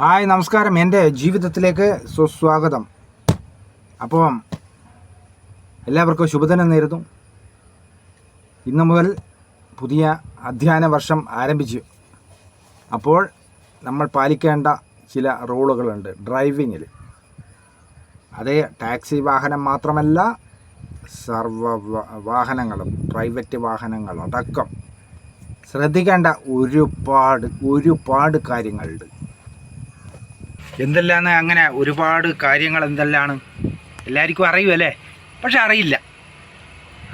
Hi നമസ്കാരം. എന്റെ ജീവിതത്തിലേക്ക് സുസ്വാഗതം. അപ്പം എല്ലാവർക്കും ശുഭദിനം നേരുന്നു. ഇന്നു മുതൽ പുതിയ അധ്യയന വർഷം ആരംഭിച്ചു. അപ്പോൾ നമ്മൾ പാലിക്കേണ്ട ചില റൂളുകളുണ്ട്. ഡ്രൈവിങ്ങിൽ. അതേ ടാക്സി വാഹനം മാത്രമല്ല സർവ വാഹനങ്ങളും പ്രൈവറ്റ് വാഹനങ്ങളും അടക്കം ശ്രദ്ധിക്കേണ്ട ഒരുപാട് ഒരുപാട് കാര്യങ്ങളുണ്ട്. എന്തെല്ലാന്ന് അങ്ങനെ ഒരുപാട് കാര്യങ്ങൾ എന്തെല്ലാണ് എല്ലാവർക്കും അറിയുമല്ലേ പക്ഷെ അറിയില്ല.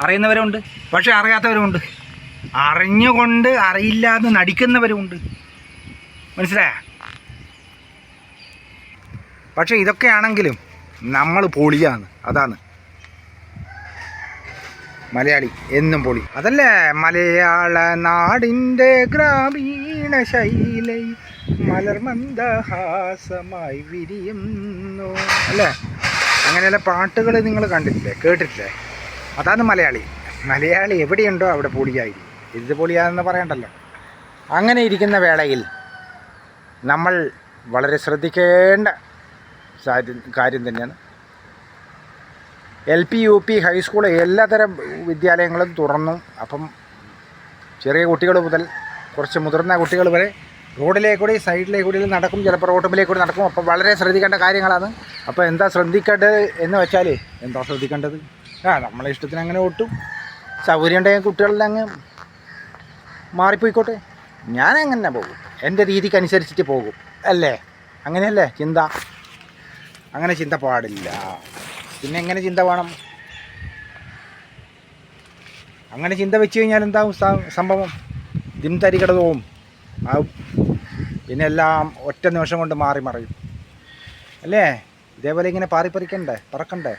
അറിയുന്നവരുണ്ട് പക്ഷെ അറിയാത്തവരുമുണ്ട്. അറിഞ്ഞുകൊണ്ട് അറിയില്ലാതെ നടിക്കുന്നവരുമുണ്ട്. മനസ്സിലായ? പക്ഷെ ഇതൊക്കെയാണെങ്കിലും നമ്മൾ പൊളിയാണ്. അതാണ്. മലയാളി എന്നും പൊളി. അതല്ലേ? മലയാള നാടിന്റെ ഗ്രാമീണ ശൈലി. മലർമന്ദഹാസമായി വിരിയുന്നു. അല്ലേ? അങ്ങനെയുള്ള പാട്ടുകൾ നിങ്ങൾ കണ്ടിട്ടില്ലേ? കേട്ടിട്ടില്ലേ? അതാണ് മലയാളി. മലയാളി എവിടെയുണ്ടോ അവിടെ പൊളിയായിരിക്കും ഇത് പൊളിയാണെന്ന് പറയണ്ടല്ലോ. അങ്ങനെ ഇരിക്കുന്ന വേളയിൽ നമ്മൾ വളരെ ശ്രദ്ധിക്കേണ്ട കാര്യം തന്നെയാണ്. L P U P high school എല്ലാതരം വിദ്യാലയങ്ങളും തുറന്നു. അപ്പം ചെറിയ കുട്ടികൾ മുതൽ കുറച്ച് മുതിർന്ന കുട്ടികൾ വരെ റോഡിലേക്ക് കൂടി സൈഡിലേക്ക് കൂടി നടക്കും. ചിലപ്പോൾ റോട്ടുമ്പിലേക്ക് കൂടി നടക്കും. അപ്പോൾ വളരെ ശ്രദ്ധിക്കേണ്ട കാര്യങ്ങളാണ്. അപ്പോൾ എന്താ ശ്രദ്ധിക്കേണ്ടത് എന്ന് വെച്ചാൽ എന്താ ശ്രദ്ധിക്കേണ്ടത്? ആ നമ്മളെ ഇഷ്ടത്തിന് അങ്ങനെ ഓട്ടും സൗകര്യം ഉണ്ടെങ്കിൽ കുട്ടികളെല്ലാം അങ്ങ് മാറിപ്പോയിക്കോട്ടെ. ഞാൻ അങ്ങനെ പോകും. എന്റെ രീതിക്കനുസരിച്ചിട്ട് പോകും. അല്ലേ? അങ്ങനെയല്ലേ ചിന്ത? അങ്ങനെ ചിന്ത പാടില്ല. പിന്നെ എങ്ങനെ ചിന്ത വേണം? അങ്ങനെ ചിന്ത വെച്ച് കഴിഞ്ഞാൽ എന്താവും സംഭവം? ദിം തരികടതവും. ആവും പിന്നെ എല്ലാം ഒറ്റ നിമിഷം കൊണ്ട് മാറി മറിയും. അല്ലേ? ഇതേപോലെ ഇങ്ങനെ പാറിപ്പറിക്കണ്ടേ? പറക്കണ്ടേ?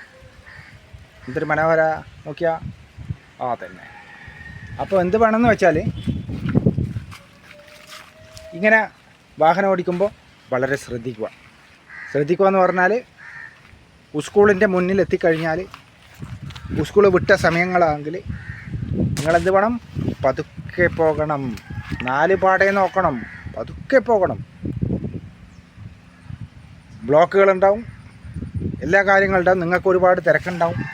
എന്തൊരു മനോഹര നോക്കിയ? ആ തന്നെ അപ്പോൾ എന്ത് വേണമെന്ന് വെച്ചാൽ ഇങ്ങനെ വാഹനം ഓടിക്കുമ്പോൾ വളരെ ശ്രദ്ധിക്കുക. ശ്രദ്ധിക്കുക എന്ന് പറഞ്ഞാൽ സ്കൂളിന്റെ മുന്നിൽ എത്തിക്കഴിഞ്ഞാൽ സ്കൂൾ വിട്ട സമയങ്ങളാണെങ്കിൽ നിങ്ങളെന്ത് വേണം? പതുക്കെ പോകണം. നാല് പാടേ നോക്കണം. പതുക്കെ പോകണം. ബ്ലോക്കുകളുണ്ടാവും. എല്ലാ കാര്യങ്ങളുണ്ടാവും. നിങ്ങൾക്ക് ഒരുപാട് തിരക്കുണ്ടാവും.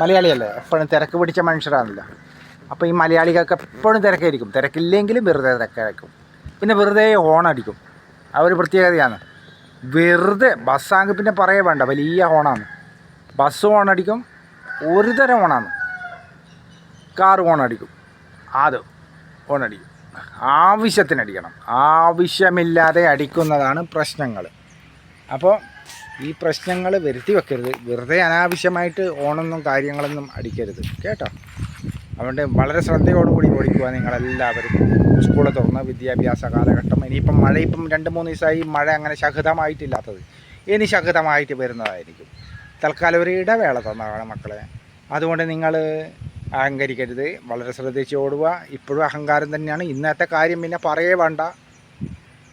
മലയാളിയല്ലേ? എപ്പോഴും തിരക്ക് പിടിച്ച മനുഷ്യരാണല്ല. അപ്പോൾ ഈ മലയാളികൾക്ക് എപ്പോഴും തിരക്കായിരിക്കും. തിരക്കില്ലെങ്കിലും വെറുതെ തിരക്കായിരിക്കും. പിന്നെ വെറുതെ ഹോൺ അടിക്കും ആ ഒരു പ്രത്യേകതയാണ്. വെറുതെ ബസ്സാങ്ക് പിന്നെ പറയേ വേണ്ട. വലിയ ഹോണാണ്. ബസ് ഹോൺ അടിക്കും ഒരു തരം ഹോണാണ്. കാർ ഹോൺ അടിക്കും അത് ഹോൺ അടിക്കും ആവശ്യത്തിന് അടിക്കണം ആവശ്യമില്ലാതെ അടിക്കുന്നതാണ് പ്രശ്നങ്ങൾ അപ്പോൾ ഈ പ്രശ്നങ്ങൾ വരുത്തി വെക്കരുത്. വെറുതെ അനാവശ്യമായിട്ട് ഓണൊന്നും കാര്യങ്ങളൊന്നും അടിക്കരുത്. കേട്ടോ? അതുകൊണ്ട് വളരെ ശ്രദ്ധയോടുകൂടി ഓടിക്കുക നിങ്ങളെല്ലാവരും സ്കൂൾ തുറന്ന വിദ്യാഭ്യാസ കാലഘട്ടം. ഇനിയിപ്പം മഴ ഇപ്പം രണ്ട് മൂന്ന് ദിവസമായി മഴ അങ്ങനെ ശക്തമായിട്ടില്ലാത്തത് ഇനി ശക്തമായിട്ട് വരുന്നതായിരിക്കും. തൽക്കാലം ഒരു ഇടവേള തന്നതാണ് മക്കളെ. അതുകൊണ്ട് നിങ്ങൾ അഹങ്കരിക്കരുത്. വളരെ ശ്രദ്ധിച്ച് ഓടുക ഇപ്പോഴും അഹങ്കാരം തന്നെയാണ്. ഇന്നത്തെ കാര്യം പിന്നെ പറയേ വേണ്ട.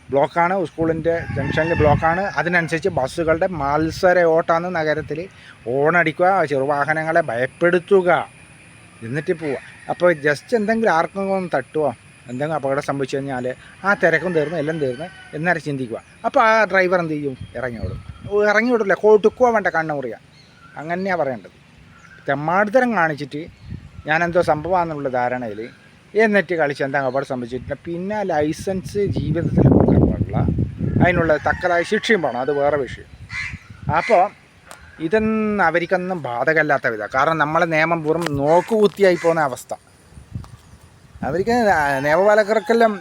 ബ്ലോക്കാണ്. സ്കൂളിന്റെ ജംഗ്ഷനിൽ ബ്ലോക്കാണ്. അതിനനുസരിച്ച് ബസ്സുകളുടെ മത്സര ഓട്ടാണ് നഗരത്തിൽ. ഓണടിക്കുക ചെറുവാഹനങ്ങളെ ഭയപ്പെടുത്തുക. എന്നിട്ട് പോവുക. അപ്പോൾ ജസ്റ്റ് എന്തെങ്കിലും ആർക്കെങ്കിലും ഒന്ന് തട്ടുമോ എന്തെങ്കിലും അപകടം സംഭവിച്ചു കഴിഞ്ഞാൽ ആ തിരക്കും തീർന്ന് എല്ലാം തീർന്ന് എന്നേരം ചിന്തിക്കുക. അപ്പോൾ ആ ഡ്രൈവർ എന്ത് ചെയ്യും? ഇറങ്ങി വിടും ഓ, ഇറങ്ങി വിടില്ല കൊടുക്കുക വേണ്ട കണ്ണു മുറിയ അങ്ങനെയാണ് പറയേണ്ടത്. തെമ്മാടിത്തരം കാണിച്ചിട്ട് ഞാനെന്തോ സംഭവമാണെന്നുള്ള ധാരണയിൽ എന്നിട്ട് കളിച്ച് എന്താ അപകടം സംഭവിച്ചിട്ടില്ല പിന്നെ ലൈസൻസ് ജീവിതത്തിൽ കൊടുക്കാൻ പാടില്ല. അതിനുള്ള തക്കതായ ശിക്ഷയും വേണം. അത് വേറെ വിഷയം. അപ്പോൾ ഇതൊന്നും അവർക്കൊന്നും ബാധകമല്ലാത്ത വിധ കാരണം നമ്മളെ നിയമം വെറും നോക്കുകുത്തിയായി പോകുന്ന അവസ്ഥ. അവർക്ക് നിയമപാലകർക്കെല്ലാം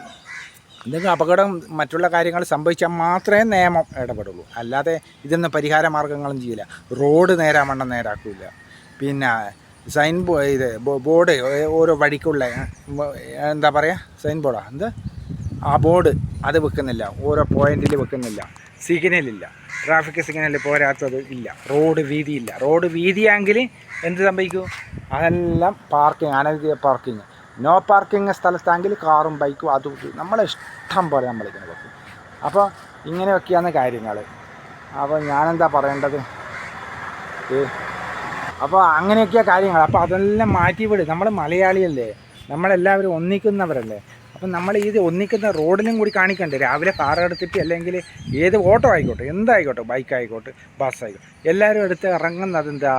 എന്തെങ്കിലും അപകടം മറ്റുള്ള കാര്യങ്ങൾ സംഭവിച്ചാൽ മാത്രമേ നിയമം ഇടപെടുള്ളൂ. അല്ലാതെ ഇതൊന്നും പരിഹാര മാർഗങ്ങളും ചെയ്യില്ല. റോഡ് നേരാമണ്ണം നേരാക്കില്ല പിന്നെ സൈൻ ബോ ഇത് ബോർഡ് ഓരോ വഴിക്കുള്ള എന്താ പറയുക സൈൻ ബോർഡാ എന്ത്? ആ ബോർഡ് അത് വെക്കുന്നില്ല. ഓരോ പോയിന്റിൽ വെക്കുന്നില്ല. സിഗ്നലില്ല ട്രാഫിക് സിഗ്നൽ പോരാത്തത് ഇല്ല. റോഡ് വീതിയില്ല റോഡ് വീതിയാങ്കിൽ എന്ത് സംഭവിക്കും? അതെല്ലാം പാർക്കിംഗ് അനധികൃത പാർക്കിംഗ് നോ പാർക്കിംഗ് സ്ഥലത്താണെങ്കിൽ കാറും ബൈക്കും അതും നമ്മളെ ഇഷ്ടം പോലെ നമ്മളിങ്ങനെ വെക്കും. അപ്പോൾ ഇങ്ങനെയൊക്കെയാണ് കാര്യങ്ങൾ അപ്പോൾ ഞാനെന്താ പറയേണ്ടത്? ഏ അപ്പോൾ അങ്ങനെയൊക്കെയാണ് കാര്യങ്ങൾ അപ്പോൾ അതെല്ലാം മാറ്റി വിട്. നമ്മൾ മലയാളിയല്ലേ. നമ്മളെല്ലാവരും ഒന്നിക്കുന്നവരല്ലേ. അപ്പം നമ്മൾ ഇത് ഒന്നിക്കുന്ന റോഡിലും കൂടി കാണിക്കണ്ടേ. രാവിലെ കാർ എടുത്തിട്ട് അല്ലെങ്കിൽ ഏത് ഓട്ടോ ആയിക്കോട്ടെ എന്തായിക്കോട്ടെ ബൈക്ക് ആയിക്കോട്ടെ ബസ് ആയിക്കോട്ടെ എല്ലാവരും എടുത്ത് ഇറങ്ങുന്നത് എന്താ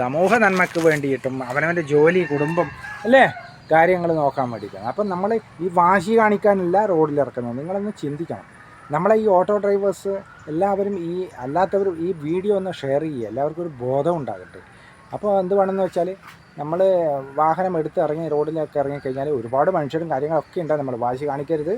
സമൂഹ നന്മയ്ക്ക് വേണ്ടിയിട്ടും അവനവന്റെ ജോലി കുടുംബം അല്ലേ? കാര്യങ്ങൾ നോക്കാൻ വേണ്ടിയിട്ടാണ്. അപ്പം നമ്മൾ ഈ വാശി കാണിക്കാനല്ല റോഡിൽ ഇറക്കുന്നത് നിങ്ങളൊന്ന് ചിന്തിക്കണം. നമ്മളെ ഈ ഓട്ടോ ഡ്രൈവേഴ്സ് എല്ലാവരും ഈ അല്ലാത്തവരും ഈ വീഡിയോ ഒന്ന് ഷെയർ ചെയ്യുക എല്ലാവർക്കും ഒരു ബോധം ഉണ്ടാകട്ടെ. അപ്പോൾ എന്ത് വേണമെന്ന് വെച്ചാൽ നമ്മൾ വാഹനം എടുത്ത് ഇറങ്ങി റോഡിലൊക്കെ ഇറങ്ങിക്കഴിഞ്ഞാൽ ഒരുപാട് മനുഷ്യരും കാര്യങ്ങളൊക്കെ ഉണ്ട് നമ്മൾ വാശി കാണിക്കരുത്.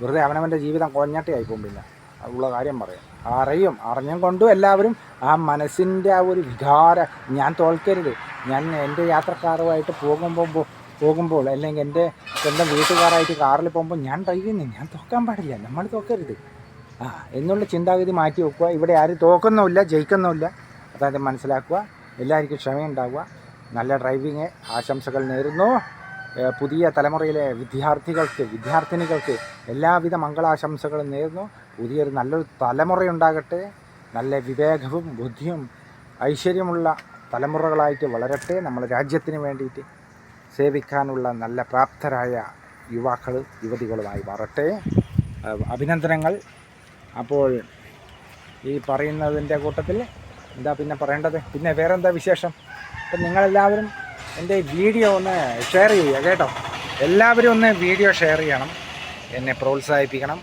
വെറുതെ അവനവന്റെ ജീവിതം കൊഞ്ഞാട്ടി ആയിപ്പോകും പിന്നെ. ഉള്ള കാര്യം പറയാം. അറിയും അറിഞ്ഞും കൊണ്ടും എല്ലാവരും ആ മനസ്സിന്റെ ആ ഒരു വികാരം ഞാൻ തോൽക്കരുത്. ഞാൻ എന്റെ യാത്രക്കാരുമായിട്ട് പോകുമ്പോൾ പോകുമ്പോൾ അല്ലെങ്കിൽ എന്റെ സ്വന്തം വീട്ടുകാരായിട്ട് കാറിൽ പോകുമ്പോൾ ഞാൻ ഡ്രൈവ് ഞാൻ തോക്കാൻ പാടില്ല. നമ്മൾ തോക്കരുത്. ആ എന്നുള്ള ചിന്താഗതി മാറ്റി വെക്കുക. ഇവിടെ ആരും തോക്കുന്നുമില്ല ജയിക്കുന്നുമില്ല. അതായത് മനസ്സിലാക്കുക. എല്ലാവർക്കും ക്ഷമയുണ്ടാവുക. നല്ല ഡ്രൈവിങ് ആശംസകൾ നേരുന്നു. പുതിയ തലമുറയിലെ വിദ്യാർത്ഥികൾക്ക് വിദ്യാർത്ഥിനികൾക്ക് എല്ലാവിധ മംഗളാശംസകളും നേരുന്നു. പുതിയൊരു നല്ലൊരു തലമുറയുണ്ടാകട്ടെ. നല്ല വിവേകവും ബുദ്ധിയും ഐശ്വര്യമുള്ള തലമുറകളായിട്ട് വളരട്ടെ. നമ്മുടെ രാജ്യത്തിന് വേണ്ടിയിട്ട് സേവിക്കാനുള്ള നല്ല പ്രാപ്തരായ യുവാക്കൾ യുവതികളുമായി മാറട്ടെ. അഭിനന്ദനങ്ങൾ. അപ്പോൾ ഈ പറയുന്നതിന്റെ കൂട്ടത്തിൽ എന്താ പിന്നെ പറയേണ്ടത്? പിന്നെ വേറെന്താ വിശേഷം? അപ്പം നിങ്ങളെല്ലാവരും എന്റെ വീഡിയോ ഒന്ന് ഷെയർ ചെയ്യുക കേട്ടോ. എല്ലാവരും ഒന്ന് വീഡിയോ ഷെയർ ചെയ്യണം. എന്നെ പ്രോത്സാഹിപ്പിക്കണം.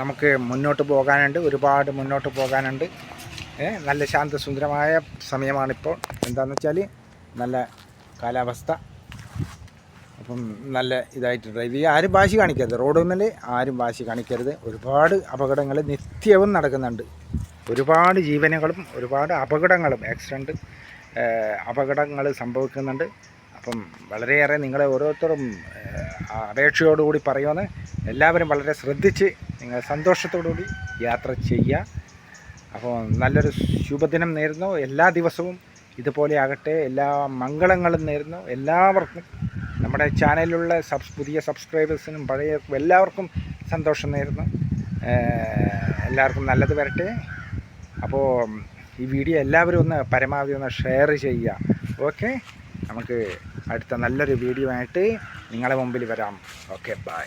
നമുക്ക് മുന്നോട്ട് പോകാനുണ്ട്. ഒരുപാട് മുന്നോട്ട് പോകാനുണ്ട്. നല്ല ശാന്തസുന്ദരമായ സമയമാണിപ്പോൾ. എന്താണെന്ന് വെച്ചാൽ നല്ല കാലാവസ്ഥ. അപ്പം നല്ല ഇതായിട്ട് ഡ്രൈവ് ചെയ്യുക. ആരും വാശി കാണിക്കരുത്. റോഡൊന്നിൽ ആരും വാശി കാണിക്കരുത്. ഒരുപാട് അപകടങ്ങൾ നിത്യവും നടക്കുന്നുണ്ട്. ഒരുപാട് ജീവനുകളും ഒരുപാട് അപകടങ്ങളും ആക്സിഡന്റ് അപകടങ്ങൾ സംഭവിക്കുന്നുണ്ട്. അപ്പം വളരെയേറെ നിങ്ങളെ ഓരോരുത്തരും അപേക്ഷയോടുകൂടി പറയുമെന്ന് എല്ലാവരും വളരെ ശ്രദ്ധിച്ച് നിങ്ങൾ സന്തോഷത്തോടുകൂടി യാത്ര ചെയ്യുക. അപ്പോൾ നല്ലൊരു ശുഭദിനം നേരുന്നു. എല്ലാ ദിവസവും ഇതുപോലെ ആകട്ടെ. എല്ലാ മംഗളങ്ങളും നേരുന്നു. എല്ലാവർക്കും നമ്മുടെ ചാനലിലുള്ള സബ്സ് പുതിയ സബ്സ്ക്രൈബേഴ്സിനും പഴയ എല്ലാവർക്കും സന്തോഷം നേരുന്നു. എല്ലാവർക്കും നല്ലത് വരട്ടെ. അപ്പോൾ ഈ വീഡിയോ എല്ലാവരും ഒന്ന് പരമാവധി ഒന്ന് ഷെയർ ചെയ്യുക. ഓക്കെ? നമുക്ക് അടുത്ത നല്ലൊരു വീഡിയോ ആയിട്ട് നിങ്ങളെ മുമ്പിൽ വരാം. Okay bye.